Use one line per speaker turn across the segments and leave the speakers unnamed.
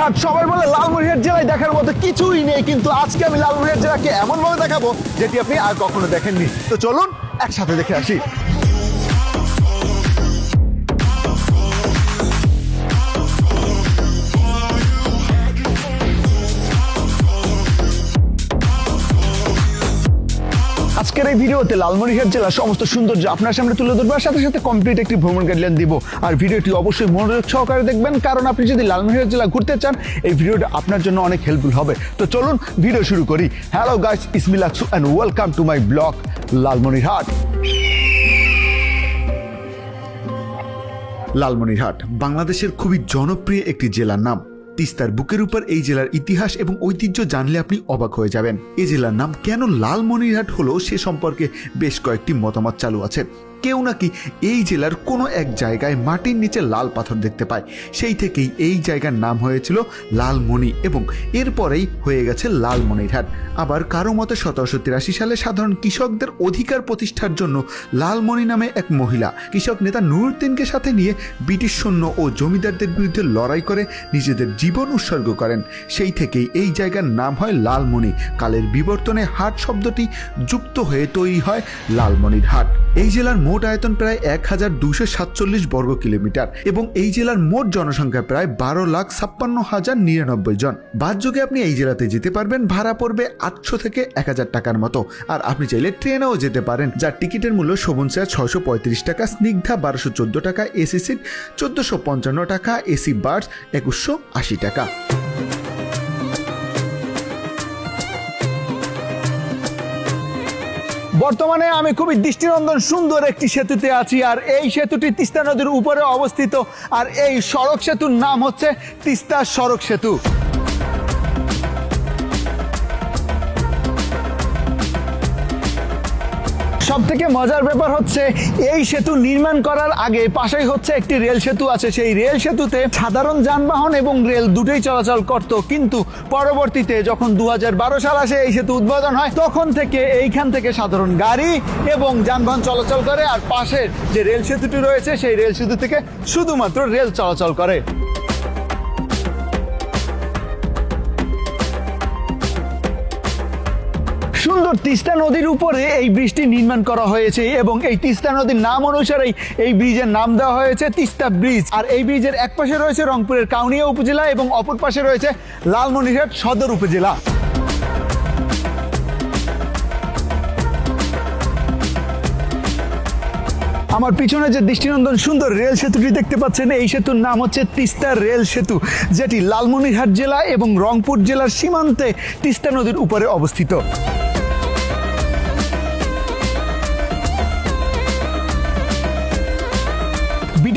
লালমনিরহাট সবাই বলে লালমনিরহাট জেলায় দেখার মতো কিছুই নেই, কিন্তু আজকে আমি লালমনিরহাট জেলাকে এমনভাবে দেখাবো যেটি আপনি আর কখনো দেখেননি। তো চলুন, একসাথে দেখে আসি। আজকের এই ভিডিওতে লালমনিরহাট জেলার সমস্ত সৌন্দর্য আপনার সামনে তুলে ধরবো আর সাথে সাথে কমপ্লিট একটি ভ্রমণ গাইডলাইন দিব। আর ভিডিওটি অবশ্যই মনোযোগ সহকারে দেখবেন, কারণ আপনি যদি লালমনিরহাট জেলা ঘুরতে চান, এই ভিডিওটা আপনার জন্য অনেক হেল্পফুল হবে। তো চলুন ভিডিও শুরু করি। Hello guys Ismail Aksu and welcome to my blog Lalmonirhat. Lalmonirhat, বাংলাদেশের খুবই জনপ্রিয় একটি জেলার নাম। তিস্তার বুকের উপর এই জেলার ইতিহাস এবং ঐতিহ্য জানলে আপনি অবাক হয়ে যাবেন। এই জেলার নাম কেন লালমনিরহাট হলো সে সম্পর্কে বেশ কয়েকটি মতামত চালু আছে। কেউ নাকি এই জেলার কোনো এক জায়গায় মাটির নিচে লাল পাথর দেখতে পায়। সেই থেকেই এই জায়গার নাম হয়েছিল লালমণি এবং এরপরেই হয়ে গেছে লালমনিরহাট। আবার কারও মতে সতেরোশো তিরাশি সালে সাধারণ কৃষকদের অধিকার প্রতিষ্ঠার জন্য লালমণি নামে এক মহিলা, কৃষক নেতা নুরুদ্দিনকে সাথে নিয়ে ব্রিটিশ সৈন্য ও জমিদারদের বিরুদ্ধে লড়াই করে নিজেদের জীবন উৎসর্গ করেন। সেই থেকেই এই জায়গার নাম হয় লালমণি কালের বিবর্তনে হাট শব্দটি যুক্ত হয়ে তৈরি হয় লালমণির হাট এই জেলার মোট আয়তন প্রায় এক হাজার দুশো সাতচল্লিশ বর্গ কিলোমিটার এবং এই জেলার মোট জনসংখ্যা প্রায় বারো লাখ ছাপ্পান্ন হাজার নিরানব্বই জন। বাসযোগে আপনি এই জেলাতে যেতে পারবেন, ভাড়া পড়বে আটশো থেকে এক হাজার টাকার মতো। আর আপনি চাইলে ট্রেনেও যেতে পারেন, যার টিকিটের মূল্য শোভন চেয়ার ছয়শো পঁয়ত্রিশ টাকা, স্নিগ্ধা বারোশো চোদ্দ টাকা, এসি সিট চোদ্দশো পঞ্চান্ন টাকা, এসি বার্স একুশশো আশি টাকা। বর্তমানে আমি খুবই দৃষ্টিনন্দন সুন্দর একটি সেতুতে আছি, আর এই সেতুটি তিস্তা নদীর উপরে অবস্থিত, আর এই সড়ক সেতুর নাম হচ্ছে তিস্তা সড়ক সেতু। সব থেকে মজার ব্যাপার হচ্ছে, এই সেতু নির্মাণ করার আগে পাশেই হচ্ছে একটি রেল সেতু আছে। সেই রেল সেতুতে সাধারণ যানবাহন এবং রেল দুটোই চলাচল করত। কিন্তু পরবর্তীতে যখন দু হাজার বারো সাল আসে, এই সেতু উদ্বোধন হয়, তখন থেকে এইখান থেকে সাধারণ গাড়ি এবং যানবাহন চলাচল করে। আর পাশের যে রেল সেতুটি রয়েছে, সেই রেল সেতু থেকে শুধুমাত্র রেল চলাচল করে। সুন্দর তিস্তা নদীর উপরে এই ব্রিজটি নির্মাণ করা হয়েছে এবং এই তিস্তা নদীর নাম অনুসারেই এই ব্রিজের নাম দেওয়া হয়েছে তিস্তা ব্রিজ। আর এই ব্রিজের এক পাশে রয়েছে রংপুরের কাউনিয়া উপজেলা এবং অপর পাশে রয়েছে লালমনিরহাট সদর উপজেলা। আমার পিছনে যে দৃষ্টিনন্দন সুন্দর রেল সেতুটি দেখতে পাচ্ছেন, এই সেতুর নাম হচ্ছে তিস্তা রেল সেতু, যেটি লালমনিরহাট জেলা এবং রংপুর জেলার সীমান্তে তিস্তা নদীর উপরে অবস্থিত।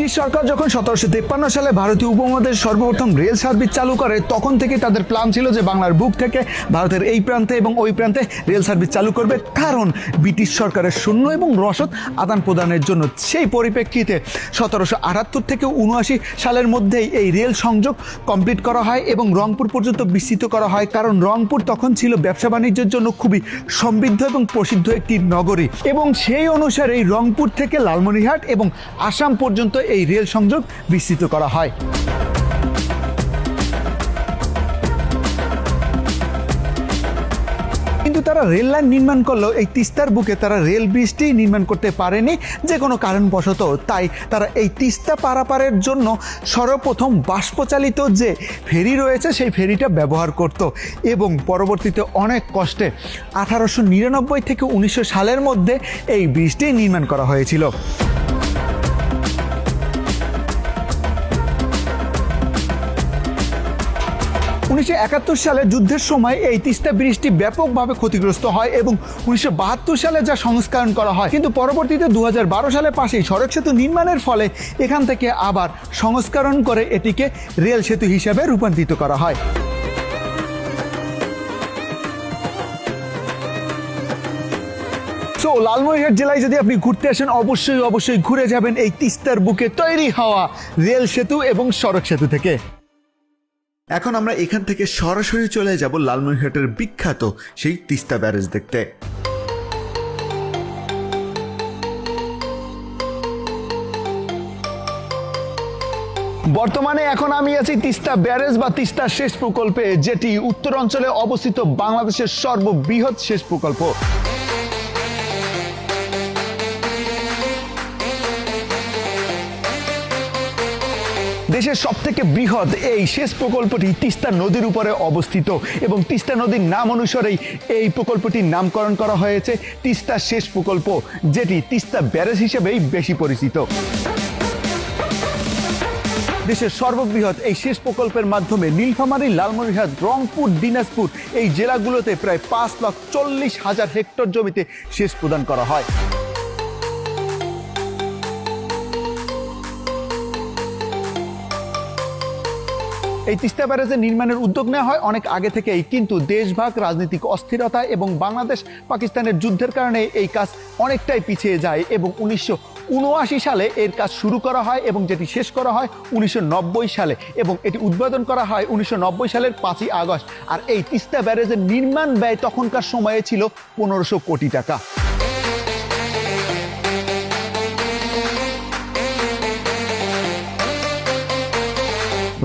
ব্রিটিশ সরকার যখন সতেরোশো তেপ্পান্ন সালে ভারতীয় উপমহাদেশ সর্বপ্রথম রেল সার্ভিস চালু করে, তখন থেকে তাদের প্ল্যান ছিল যে বাংলার বুক থেকে ভারতের এই প্রান্তে এবং ওই প্রান্তে রেল সার্ভিস চালু করবে। কারণ ব্রিটিশ সরকারের সৈন্য এবং রসদ আদান প্রদানের জন্য সেই পরিপ্রেক্ষিতে সতেরোশো আটাত্তর থেকে উনআশি সালের মধ্যেই এই রেল সংযোগ কমপ্লিট করা হয় এবং রংপুর পর্যন্ত বিস্তৃত করা হয়। কারণ রংপুর তখন ছিল ব্যবসা বাণিজ্যের জন্য খুবই সমৃদ্ধ এবং প্রসিদ্ধ একটি নগরী এবং সেই অনুসারে রংপুর থেকে লালমনিরহাট এবং আসাম পর্যন্ত এই রেল সংযোগ বিস্তৃত করা হয়। কিন্তু তারা রেল লাইন নির্মাণ করলেও এই তিস্তার বুকে তারা রেল ব্রিজটি নির্মাণ করতে পারেনি যে কোনো কারণবশত। তাই তারা এই তিস্তা পারাপারের জন্য সর্বপ্রথম বাষ্পচালিত যে ফেরি রয়েছে, সেই ফেরিটা ব্যবহার করত এবং পরবর্তীতে অনেক কষ্টে আঠারোশো নিরানব্বই থেকে উনিশশো সালের মধ্যে এই ব্রিজটি নির্মাণ করা হয়েছিল। উনিশশো একাত্তর সালে যুদ্ধের সময় এই তিস্তা ব্রিজটি ব্যাপকভাবে ক্ষতিগ্রস্ত হয় এবং উনিশশো বাহাত্তর সালে যা সংস্কারণ করা হয়। কিন্তু পরবর্তীতে দু সালে পাশেই সড়ক সেতু নির্মাণের ফলে এখান থেকে আবার সংস্করণ করে এটিকে রেল সেতু হিসাবে রূপান্তরিত করা হয়। সো লালমনিরহাট জেলায় যদি আপনি ঘুরতে আসেন, অবশ্যই অবশ্যই ঘুরে যাবেন এই তিস্তার বুকে তৈরি হওয়া রেল সেতু এবং সড়ক সেতু থেকে। এখন আমরা এখান থেকে সরাসরি চলে যাব লালমনিরহাটের বিখ্যাত সেই তিস্তা ব্যারেজ দেখতে।
বর্তমানে এখন আমি আছি তিস্তা ব্যারেজ বা তিস্তা শেষ প্রকল্পে, যেটি উত্তর অঞ্চলে অবস্থিত বাংলাদেশের সর্ববৃহৎ শেষ প্রকল্প। দেশের সব থেকে বৃহৎ এই সেচ প্রকল্পটি তিস্তা নদীর উপরে অবস্থিত এবং তিস্তা নদীর নাম অনুসারেই এই প্রকল্পটির নামকরণ করা হয়েছে তিস্তা সেচ প্রকল্প, যেটি তিস্তা ব্যারেজ হিসেবেই বেশি পরিচিত। দেশের সর্ববৃহৎ এই শেষ প্রকল্পের মাধ্যমে নীলফামারী, লালমনিরহাট, রংপুর, দিনাজপুর এই জেলাগুলোতে প্রায় পাঁচ লাখ চল্লিশ হাজার হেক্টর জমিতে সেচ প্রদান করা হয়। এই তিস্তা ব্যারেজের নির্মাণের উদ্যোগ নেওয়া হয় অনেক আগে থেকেই। কিন্তু দেশভাগ রাজনৈতিক অস্থিরতা এবং বাংলাদেশ পাকিস্তানের যুদ্ধের কারণে এই কাজ অনেকটাই পিছিয়ে যায় এবং উনিশশো উনআশি সালে এর কাজ শুরু করা হয় এবং যেটি শেষ করা হয় উনিশশো নব্বই সালে এবং এটি উদ্বোধন করা হয় উনিশশো নব্বই সালের পাঁচই আগস্ট। আর এই তিস্তা ব্যারেজের নির্মাণ ব্যয় তখনকার সময়ে ছিল পনেরোশো কোটি টাকা।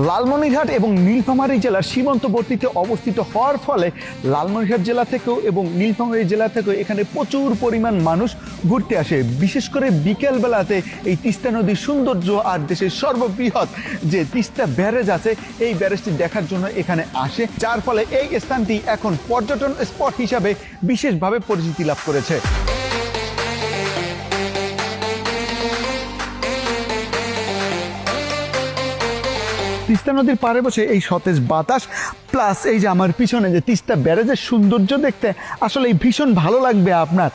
লালমনিরহাট এবং নীলফামারী জেলার সীমান্তবর্তীতে অবস্থিত হওয়ার ফলে লালমনিরহাট জেলা থেকেও এবং নীলফামারী জেলা থেকেও এখানে প্রচুর পরিমাণ মানুষ ঘুরতে আসে। বিশেষ করে বিকেলবেলাতে এই তিস্তা নদীর সৌন্দর্য আর দেশের সর্ববৃহৎ যে তিস্তা ব্যারেজ আছে, এই ব্যারেজটি দেখার জন্য এখানে আসে। যার ফলে এই স্থানটি এখন পর্যটন স্পট হিসাবে বিশেষভাবে পরিচিতি লাভ করেছে। তিস্তা নদীর পাড়ে বসে এই সতেজ বাতাস প্লাস এই যে আমার পিছনে যে তিস্তা ব্যারেজের সৌন্দর্য দেখতে আসলে ভীষণ ভালো লাগবে আপনার।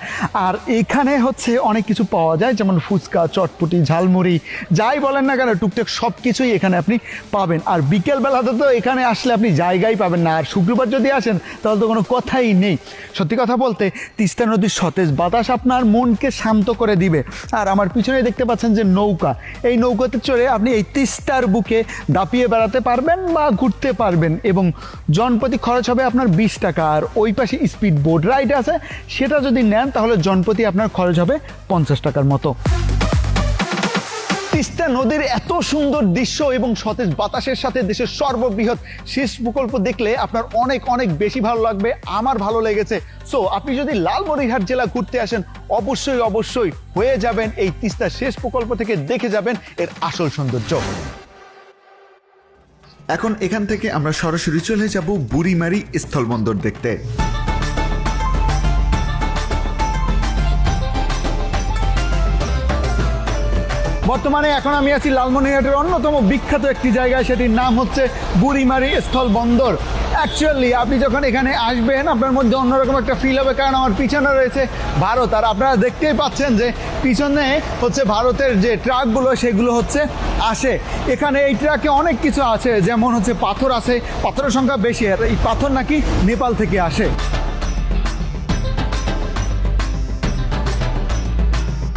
আর এখানে হচ্ছে অনেক কিছু পাওয়া যায়, যেমন ফুচকা, চটপটি, ঝালমুড়ি, যাই বলেন না কেন, টুকটাক সব কিছুই এখানে আপনি পাবেন। আর বিকেলবেলাতে তো এখানে আসলে আপনি জায়গাই পাবেন না। আর শুক্রবার যদি আসেন, তাহলে তো কোনো কথাই নেই। সত্যি কথা বলতে, তিস্তা নদীর সতেজ বাতাস আপনার মনকে শান্ত করে দিবে। আর আমার পিছনে দেখতে পাচ্ছেন যে নৌকা। এই নৌকাতে চড়ে আপনি এই তিস্তার বুকে দাপিয়ে বেড়াতে পারবেন বা ঘুরতে পারবেন এবং জনপ্রতি খরচ হবে আপনার বিশ টাকা। আর ওই পাশে স্পিড বোট রাইড আছে, সেটা যদি নেন তাহলে জনপ্রতি আপনার খরচ হবে পঞ্চাশ টাকার মতো। তিস্তা নদীর এত সুন্দর দৃশ্য এবং সতেজ বাতাসের সাথে দেশের সর্ববৃহৎ শেষ প্রকল্প দেখলে আপনার অনেক অনেক বেশি ভালো লাগবে, আমার ভালো লেগেছে। সো আপনি যদি লালমনিরহাট জেলা ঘুরতে আসেন, অবশ্যই অবশ্যই হয়ে যাবেন এই তিস্তা শেষ প্রকল্প থেকে দেখে যাবেন এর আসল সৌন্দর্য।
এখন এখান থেকে আমরা সরাসরি চলে যাব বুড়িমারি স্থলবন্দর দেখতে।
বর্তমানে এখন আমি আছি লালমনিরহাটের অন্যতম বিখ্যাত একটি জায়গায়, সেটির নাম হচ্ছে বুড়িমারি স্থল বন্দর অ্যাকচুয়ালি আপনি যখন এখানে আসবেন, আপনার মধ্যে অন্যরকম একটা ফিল হবে, কারণ আমার পিছনে রয়েছে ভারত। আর আপনারা দেখতেই পাচ্ছেন যে পিছনে হচ্ছে ভারতের যে ট্রাকগুলো, সেগুলো হচ্ছে আসে। এখানে এই ট্রাকে অনেক কিছু আছে, যেমন হচ্ছে পাথর আছে, পাথরের সংখ্যা বেশি। আর এই পাথর নাকি নেপাল থেকে আসে।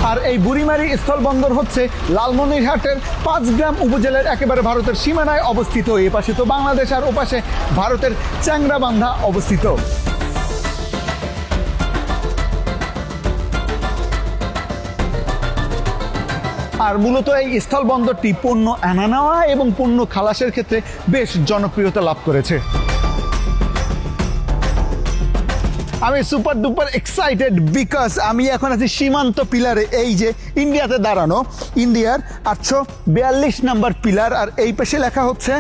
আর এই বুড়িমারি স্থলবন্দর হচ্ছে লালমনিরহাটের পাঁচ গ্রাম উপজেলার একেবারে ভারতের সীমানায় অবস্থিত। এ পাশে তো বাংলাদেশ আর ওপাশে ভারতের চ্যাংরাবান্ধা অবস্থিত। আর মূলত এই স্থলবন্দরটি পণ্য আনা নেওয়া এবং পণ্য খালাসের ক্ষেত্রে বেশ জনপ্রিয়তা লাভ করেছে। আমি সুপার ডুপার এক্সাইটেড বিকজ আমি এখন আছি সীমান্ত পিলারে এই যে ইন্ডিয়াতে দাঁড়ানো ইন্ডিয়ার আটশো বিয়াল্লিশ নাম্বার পিলার আর এই পাশে লেখা হচ্ছে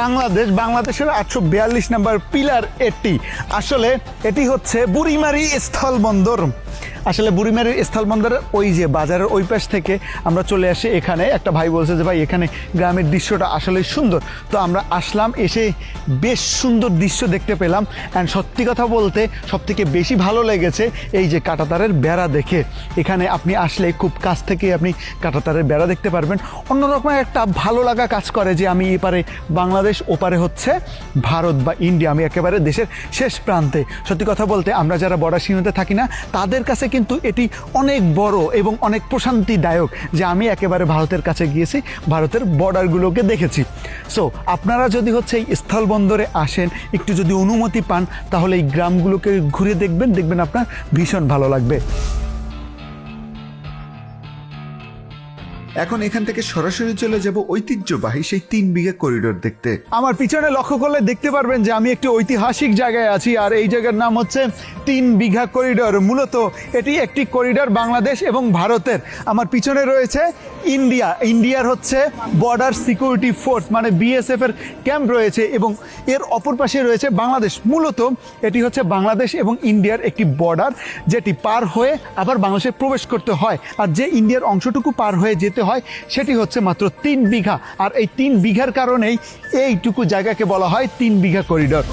বাংলাদেশ, বাংলাদেশের আটশো বিয়াল্লিশ নাম্বার পিলার এটি। আসলে এটি হচ্ছে বুড়িমারি স্থলবন্দর। আসলে বুড়িমারির স্থলবন্দরের ওই যে বাজারের ওই পাশ থেকে আমরা চলে আসি এখানে। একটা ভাই বলছে যে, ভাই, এখানে গ্রামের দৃশ্যটা আসলে সুন্দর। তো আমরা আসলাম, এসে বেশ সুন্দর দৃশ্য দেখতে পেলাম। অ্যান্ড সত্যি কথা বলতে সব থেকে বেশি ভালো লেগেছে এই যে কাঁটাতারের বেড়া দেখে। এখানে আপনি আসলে খুব কাছ থেকে আপনি কাঁটাতারের বেড়া দেখতে পারবেন। অন্যরকম একটা ভালো লাগা কাজ করে যে, আমি এপারে বাংলাদেশ, ওপারে হচ্ছে ভারত বা ইন্ডিয়া, আমি একেবারে দেশের শেষ প্রান্তে। সত্যি কথা বলতে আমরা যারা বর্ডার সীমাতে থাকি না, তাদের কাছে কিন্তু এটি অনেক বড় এবং অনেক প্রশান্তিদায়ক যে আমি একেবারে ভারতের কাছে গিয়েছি, ভারতের বর্ডারগুলোকে দেখেছি। সো আপনারা যদি হচ্ছে এই স্থলবন্দরে আসেন, একটু যদি অনুমতি পান, তাহলে এই গ্রামগুলোকে ঘুরে দেখবেন দেখবেন আপনার ভীষণ ভালো লাগবে।
এখন এখান থেকে সরাসরি চলে যাব ঐতিহ্যবাহী সেই তিন বিঘা করিডোর দেখতে।
আমার পিছনে লক্ষ্য করলে দেখতে পারবেন যে আমি একটি ঐতিহাসিক জায়গায় আছি, আর এই জায়গার নাম হচ্ছে তিন বিঘা করিডোর। মূলত এটি একটি করিডোর বাংলাদেশ এবং ভারতের। আমার পিছনে রয়েছে ইন্ডিয়া, ইন্ডিয়ার হচ্ছে বর্ডার সিকিউরিটি ফোর্স মানে বিএসএফ এর ক্যাম্প রয়েছে এবং এর অপর পাশে রয়েছে বাংলাদেশ। মূলত এটি হচ্ছে বাংলাদেশ এবং ইন্ডিয়ার একটি বর্ডার যেটি পার হয়ে আবার বাংলাদেশে প্রবেশ করতে হয়। আর যে ইন্ডিয়ার অংশটুকু পার হয়ে যেতে হয়, সেটি হচ্ছে মাত্র তিন বিঘা। আর এই তিন বিঘার কারণেই এইটুকু জায়গাকে বলা হয় তিন বিঘা করিডোর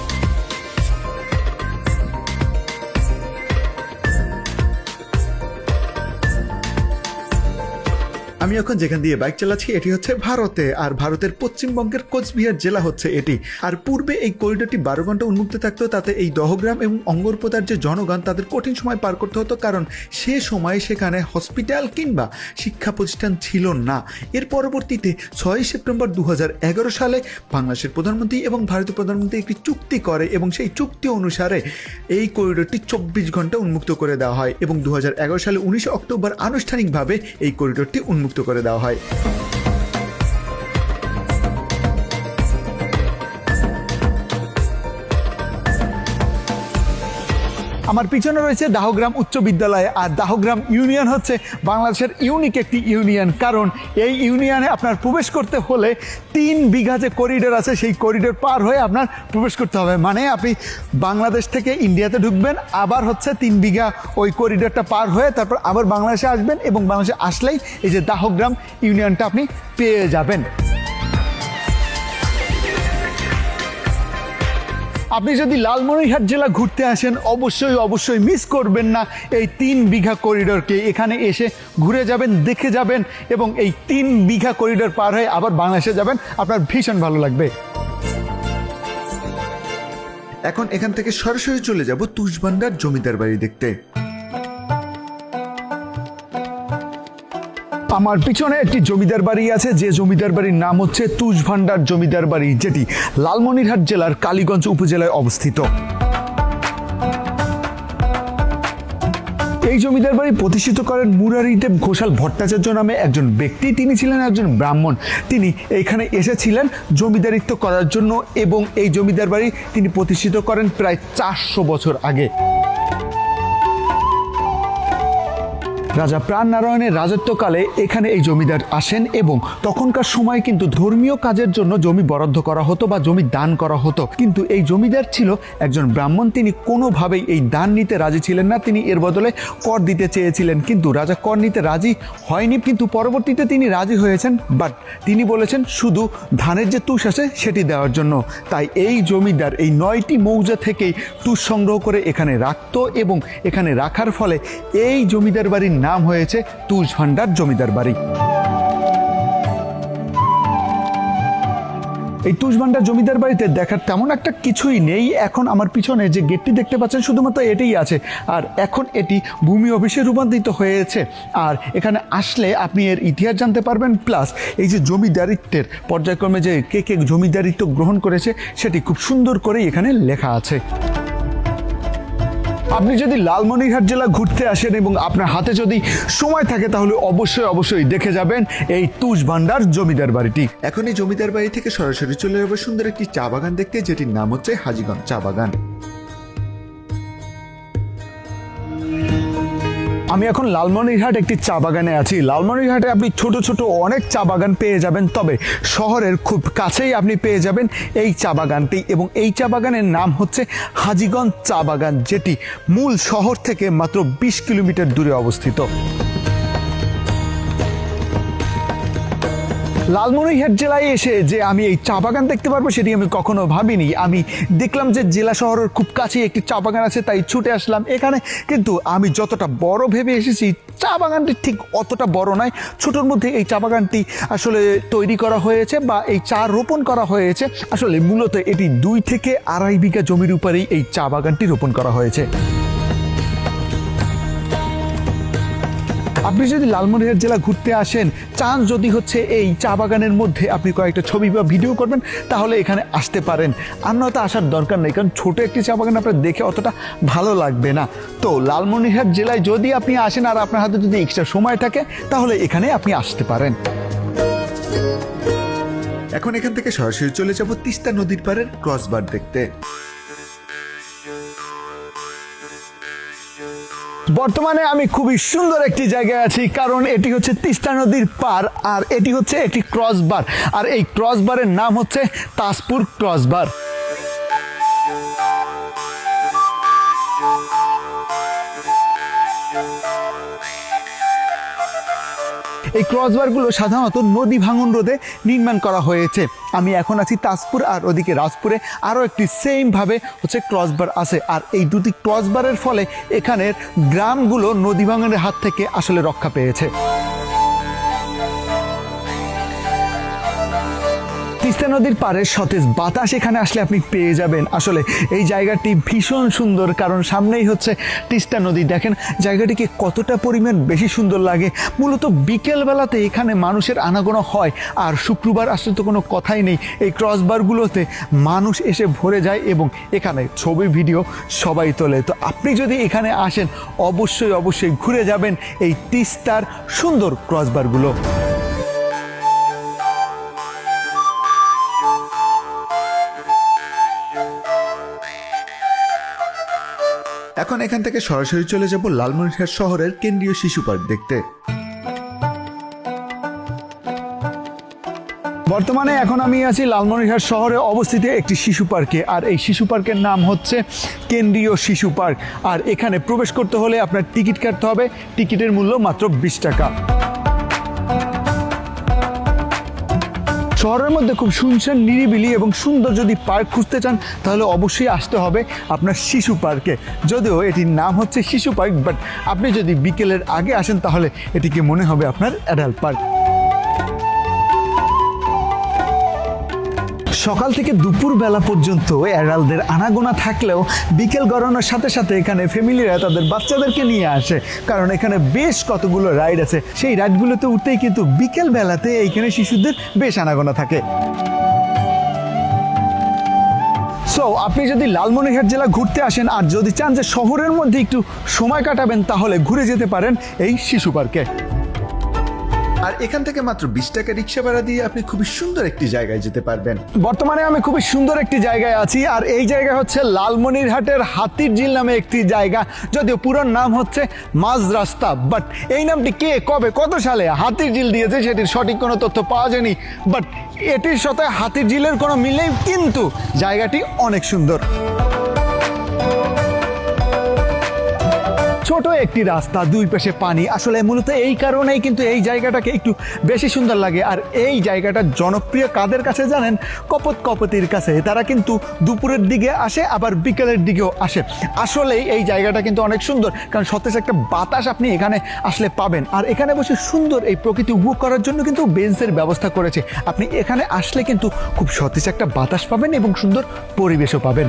আমি এখন যেখান দিয়ে বাইক চালাচ্ছি, এটি হচ্ছে ভারতে। আর ভারতের পশ্চিমবঙ্গের কোচবিহার জেলা হচ্ছে এটি। আর পূর্বে এই করিডোরটি বারো ঘণ্টা উন্মুক্ত থাকতো, তাতে এই দহগ্রাম এবং অঙ্গরপোতার যে জনগণ, তাদের কঠিন সময় পার করতে হতো, কারণ সে সময় সেখানে হসপিটাল কিংবা শিক্ষা প্রতিষ্ঠান ছিল না। এর পরবর্তীতে ছয় সেপ্টেম্বর দু হাজার এগারো সালে বাংলাদেশের প্রধানমন্ত্রী এবং ভারতের প্রধানমন্ত্রী একটি চুক্তি করে এবং সেই চুক্তি অনুসারে এই করিডোরটি চব্বিশ ঘণ্টা উন্মুক্ত করে দেওয়া হয় এবং দু হাজার এগারো সালে উনিশে অক্টোবর আনুষ্ঠানিকভাবে এই করিডোরটি উন্মুক্ত করে দেওয়া হয়।
আমার পিছনে রয়েছে দাহগ্রাম উচ্চ বিদ্যালয়, আর দাহগ্রাম ইউনিয়ন হচ্ছে বাংলাদেশের ইউনিক একটি ইউনিয়ন। কারণ এই ইউনিয়নে আপনার প্রবেশ করতে হলে তিন বিঘা যে করিডোর আছে, সেই করিডোর পার হয়ে আপনার প্রবেশ করতে হবে। মানে আপনি বাংলাদেশ থেকে ইন্ডিয়াতে ঢুকবেন, আবার হচ্ছে তিন বিঘা ওই করিডোরটা পার হয়ে তারপর আবার বাংলাদেশে আসবেন এবং বাংলাদেশে আসলেই এই যে দাহগ্রাম ইউনিয়নটা আপনি পেয়ে যাবেন। আপনি যদি লালমনিরহাট জেলা ঘুরতে আসেন, অবশ্যই অবশ্যই মিস করবেন না এই তিন বিঘা করিডোরকে এখানে এসে ঘুরে যাবেন, দেখে যাবেন এবং এই তিন বিঘা করিডোর পার হয়ে আবার বাংলাদেশে যাবেন। আপনার ভীষণ ভালো লাগবে।
এখন এখান থেকে সরাসরি চলে যাব তুষভান্ডার জমিদার বাড়ি দেখতে।
আমার পিছনে একটি জমিদার বাড়ি আছে, যে জমিদার বাড়ির নাম হচ্ছে তুষ ভান্ডার জমিদার বাড়ি, যেটি লালমনিরহাট জেলার কালীগঞ্জ উপজেলায় অবস্থিত। এই জমিদার বাড়ি প্রতিষ্ঠিত করেন মুরারিদেব ঘোষাল ভট্টাচার্য নামে একজন ব্যক্তি। তিনি ছিলেন একজন ব্রাহ্মণ। তিনি এখানে এসেছিলেন জমিদারিত্ব করার জন্য এবং এই জমিদার বাড়ি তিনি প্রতিষ্ঠিত করেন প্রায় চারশো বছর আগে। রাজা প্রাণনারায়ণের রাজত্বকালে এখানে এই জমিদার আসেন এবং তখনকার সময় কিন্তু ধর্মীয় কাজের জন্য জমি বরাদ্দ করা হতো বা জমি দান করা হতো। কিন্তু এই জমিদার ছিল একজন ব্রাহ্মণ। তিনি কোনোভাবেই এই দান নিতে রাজি ছিলেন না। তিনি এর বদলে কর দিতে চেয়েছিলেন। কিন্তু রাজা কর নিতে রাজি হয়নি। কিন্তু পরবর্তীতে তিনি রাজি হয়েছেন। বাট তিনি বলেছেন, শুধু ধানের যে তুষ আছে, সেটি দেওয়ার জন্য। তাই এই জমিদার এই নয়টি মৌজা থেকেই তুষ সংগ্রহ করে এখানে রাখতো এবং এখানে রাখার ফলে এই জমিদার বাড়ির নাম হয়েছে তুষ ভান্ডার জমিদার বাড়ি। এই তুষভান্ডার জমিদার বাড়িতে দেখার তেমন একটা কিছুই নেই। এখন আমার পিছনে যে গেটটি দেখতে পাচ্ছেন, শুধুমাত্র এটাই আছে। আর এখন এটি ভূমি অফিসে রূপান্তরিত হয়েছে। আর এখানে আসলে আপনি এর ইতিহাস জানতে পারবেন, প্লাস এই যে জমিদারিত্বের পর্যায়ক্রমে যে কে কে জমিদারিত্ব গ্রহণ করেছে, সেটি খুব সুন্দর করেই এখানে লেখা আছে। আপনি যদি লালমনিরহাট জেলা ঘুরতে আসেন এবং আপনার হাতে যদি সময় থাকে, তাহলে অবশ্যই অবশ্যই দেখে যাবেন এই তুষ ভান্ডার জমিদার বাড়িটি।
এখন এই জমিদার বাড়ি থেকে সরাসরি চলে যাব সুন্দর একটি চা বাগান দেখতে, যেটির নাম হচ্ছে হাজিগঞ্জ চা বাগান।
আমি এখন লালমনিরহাট একটি চা বাগানে আছি। লালমনিরহাটে আপনি ছোট ছোট অনেক চা বাগান পেয়ে যাবেন, তবে শহরের খুব কাছেই আপনি পেয়ে যাবেন এই চা বাগানটি এবং এই চা বাগানের নাম হচ্ছে হাজিগঞ্জ চা বাগান, যেটি মূল শহর থেকে মাত্র বিশ কিলোমিটার দূরে অবস্থিত। লালমনিরহাট জেলায় এসে যে আমি এই চা বাগান দেখতে পারব সেটি আমি কখনো ভাবিনি। আমি দেখলাম যে জেলা শহরের খুব কাছেই একটি চা বাগান আছে, তাই ছুটে আসলাম এখানে। কিন্তু আমি যতটা বড় ভেবে এসেছি, চা বাগানটি ঠিক অতটা বড় নয়। ছোটোর মধ্যে এই চা বাগানটি আসলে তৈরি করা হয়েছে বা এই চা রোপণ করা হয়েছে। আসলে মূলত এটি দুই থেকে আড়াই বিঘা জমির উপরেই এই চা বাগানটি রোপণ করা হয়েছে। আপনি যদি লালমনিরহাট জেলা ঘুরতে আসেন চান যদি হচ্ছে এই চা বাগানের মধ্যে আপনি কয়েকটা ছবি বা ভিডিও করবেন, তাহলে এখানে আসতে পারেন। আর নয়তো আসার দরকার নেই, কারণ ছোটো একটি চা বাগান আপনার দেখে অতটা ভালো লাগবে না। তো লালমনিরহাট জেলায় যদি আপনি আসেন আর আপনার হাতে যদি এক্সট্রা সময় থাকে, তাহলে এখানে আপনি আসতে পারেন।
এখন এখান থেকে সরাসরি চলে যাব তিস্তা নদীর পাড়ের ক্রসবার দেখতে।
বর্তমানে আমি খুবই সুন্দর একটি জায়গায় আছি, কারণ এটি হচ্ছে তিস্তা নদীর পার আর এটি হচ্ছে একটি ক্রসবার আর এই ক্রসবারের নাম হচ্ছে তাজপুর ক্রসবার এই ক্রসবারগুলো সাধারণত নদী ভাঙন রোধে নির্মাণ করা হয়েছে। আমি এখন আছি তাজপুর আর ওদিকে রাজপুরে আরও একটি সেমভাবে হচ্ছে ক্রসবার আছে। আর এই দুটি ক্রসবারের ফলে এখানের গ্রামগুলো নদী ভাঙনের হাত থেকে আসলে রক্ষা পেয়েছে। তিস্তা নদীর পারে সতেজ বাতাস এখানে আসলে আপনি পেয়ে যাবেন। আসলে এই জায়গাটি ভীষণ সুন্দর, কারণ সামনেই হচ্ছে তিস্তা নদী। দেখেন, জায়গাটিকে কতটা পরিমাণ বেশি সুন্দর লাগে। মূলত বিকেলবেলাতে এখানে মানুষের আনাগোনা হয়, আর শুক্রবার আসলে তো কোনো কথাই নেই। এই ক্রসবারগুলোতে মানুষ এসে ভরে যায় এবং এখানে ছবি, ভিডিও সবাই তোলে। তো আপনি যদি এখানে আসেন, অবশ্যই অবশ্যই ঘুরে যাবেন এই তিস্তার সুন্দর ক্রসবারগুলো।
এখন এখান থেকে সরাসরি চলে যাব লালমনিরহাট শহরের কেন্দ্রীয় শিশু পার্ক দেখতে।
বর্তমানে এখন আমি আছি লালমনিরহাট শহরে অবস্থিত একটি শিশু পার্কে, আর এই শিশু পার্কের নাম হচ্ছে কেন্দ্রীয় শিশু পার্ক। আর এখানে প্রবেশ করতে হলে আপনার টিকিট কাটতে হবে। টিকিটের মূল্য মাত্র বিশ টাকা। শহরের মধ্যে খুব শুনছেন নিরিবিলি এবং সুন্দর যদি পার্ক খুঁজতে চান, তাহলে অবশ্যই আসতে হবে আপনার শিশু পার্কে। যদিও এটির নাম হচ্ছে শিশু পার্ক, বাট আপনি যদি বিকেলের আগে আসেন, তাহলে এটিকে মনে হবে আপনার অ্যাডাল্ট পার্ক। সকাল থেকে দুপুর বেলা পর্যন্ত অ্যাডালদের আনাগোনা থাকলেও বিকেল গড়ানোর সাথে সাথে এখানে ফ্যামিলিরা তাদের বাচ্চাদেরকে নিয়ে আসে। কারণ এখানে বেশ কতগুলো রাইড আছে। সেই রাইডগুলোতে উঠতেই কিন্তু বিকেল বেলাতে এইখানে শিশুদের বেশ আনাগোনা থাকে। সো আপনি যদি লালমনিরহাট জেলা ঘুরতে আসেন আর যদি চান যে শহরের মধ্যে একটু সময় কাটাবেন, তাহলে ঘুরে যেতে পারেন এই শিশু পার্কে।
আর এখান থেকে মাত্র বিশ টাকা রিক্সা ভাড়া দিয়ে আপনি খুবই সুন্দর একটি জায়গায় যেতে পারবেন।
বর্তমানে আমি খুবই সুন্দর একটি জায়গায় আছি, আর এই জায়গা হচ্ছে লালমনিরহাটের হাতির ঝিল নামে একটি জায়গা, যদিও পুরো নাম হচ্ছে মাঝ রাস্তা। বাট এই নামটি কে, কবে, কত সালে হাতির ঝিল দিয়েছে সেটির সঠিক কোনো তথ্য পাওয়া যায়নি। বাট এটির সাথে হাতির ঝিলের কোনো মিল নেই, কিন্তু জায়গাটি অনেক সুন্দর। ছোট একটি রাস্তা, দুই পাশে পানি। আসলে মূলত এই কারণেই কিন্তু এই জায়গাটাকে একটু বেশি সুন্দর লাগে। আর এই জায়গাটা জনপ্রিয় কাদের কাছে জানেন? কপত কপতির কাছে। তারা কিন্তু দুপুরের দিকে আসে, আবার বিকেলের দিকেও আসে। আসলেই এই জায়গাটা কিন্তু অনেক সুন্দর। কারণ সতেজ একটা বাতাস আপনি এখানে আসলে পাবেন। আর এখানে বসে সুন্দর এই প্রকৃতি উপভোগ করার জন্য কিন্তু বেঞ্চের ব্যবস্থা করেছে। আপনি এখানে আসলে কিন্তু খুব সতেজ একটা বাতাস পাবেন এবং সুন্দর পরিবেশও পাবেন।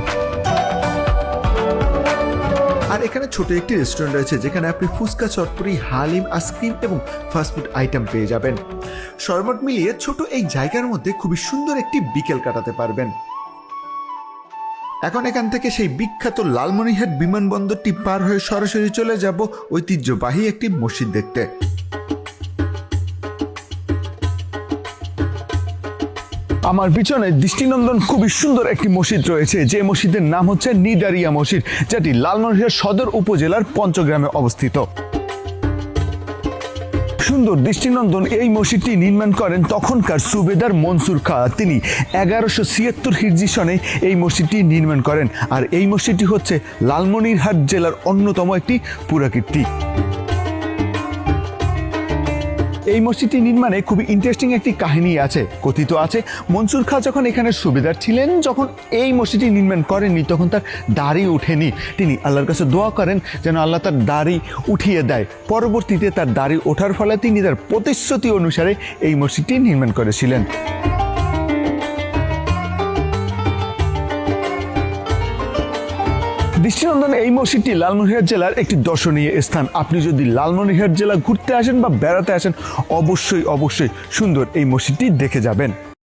আর এখানে ছোট একটি রেস্টুরেন্ট রয়েছে যেখানে আপনি ফুচকা চটপুরি হালিম, আইসক্রিম এবং ফাস্টফুড আইটেম পেয়ে যাবেন। সর্বট মিলিয়ে ছোট এই জায়গার মধ্যে খুবই সুন্দর একটি বিকেল কাটাতে পারবেন। এখন এখান থেকে সেই বিখ্যাত লালমনিহাট বিমানবন্দরটি পার হয়ে সরাসরি চলে যাব ঐতিহ্যবাহী একটি মসজিদ দেখতে।
আমার পিছনে দৃষ্টিনন্দন খুবই সুন্দর একটি মসজিদ রয়েছে। যে মসজিদের নাম হচ্ছে নিদারিয়া মসজিদ, যেটি লালমনিরহাট সদর উপজেলার পঞ্চগ্রামে অবস্থিত। সুন্দর দৃষ্টিনন্দন এই মসজিদটি নির্মাণ করেন তখনকার সুবেদার মনসুর খা। তিনি এগারোশো ছিয়াত্তর হিরজি সনে এই মসজিদটি নির্মাণ করেন আর এই মসজিদটি হচ্ছে লালমনিরহাট জেলার অন্যতম একটি পুরাকীর্তি। এই মসজিদটি নির্মাণে খুবই ইন্টারেস্টিং একটি কাহিনী আছে, কথিত আছে। মনসুর খা যখন এখানে সুবিধার ছিলেন, যখন এই মসজিদটি নির্মাণ করেননি, তখন তার দাড়ি উঠেনি। তিনি আল্লাহর কাছে দোয়া করেন যেন আল্লাহ তার দাড়ি উঠিয়ে দেয়। পরবর্তীতে তার দাড়ি ওঠার ফলে তিনি তার প্রতিশ্রুতি অনুসারে এই মসজিদটি নির্মাণ করেছিলেন। দৃষ্টিনন্দন এই মসজিদটি লালমনিরহাট জেলার একটি দর্শনীয় স্থান। আপনি যদি লালমনিরহাট জেলা ঘুরতে আসেন বা বেড়াতে আসেন, অবশ্যই অবশ্যই সুন্দর এই মসজিদটি দেখে যাবেন।